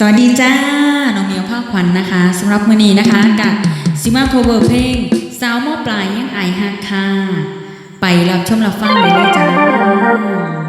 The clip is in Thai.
สวัสดีจ้า น้องเหมียวภาคขวัญนะคะสำหรับมือนี้นะคะ กับซิมาโคเวอร์เพลงสาวมอปลายยังไอฮักค่ะ ไปรับชมรับฟังเเลยจ้า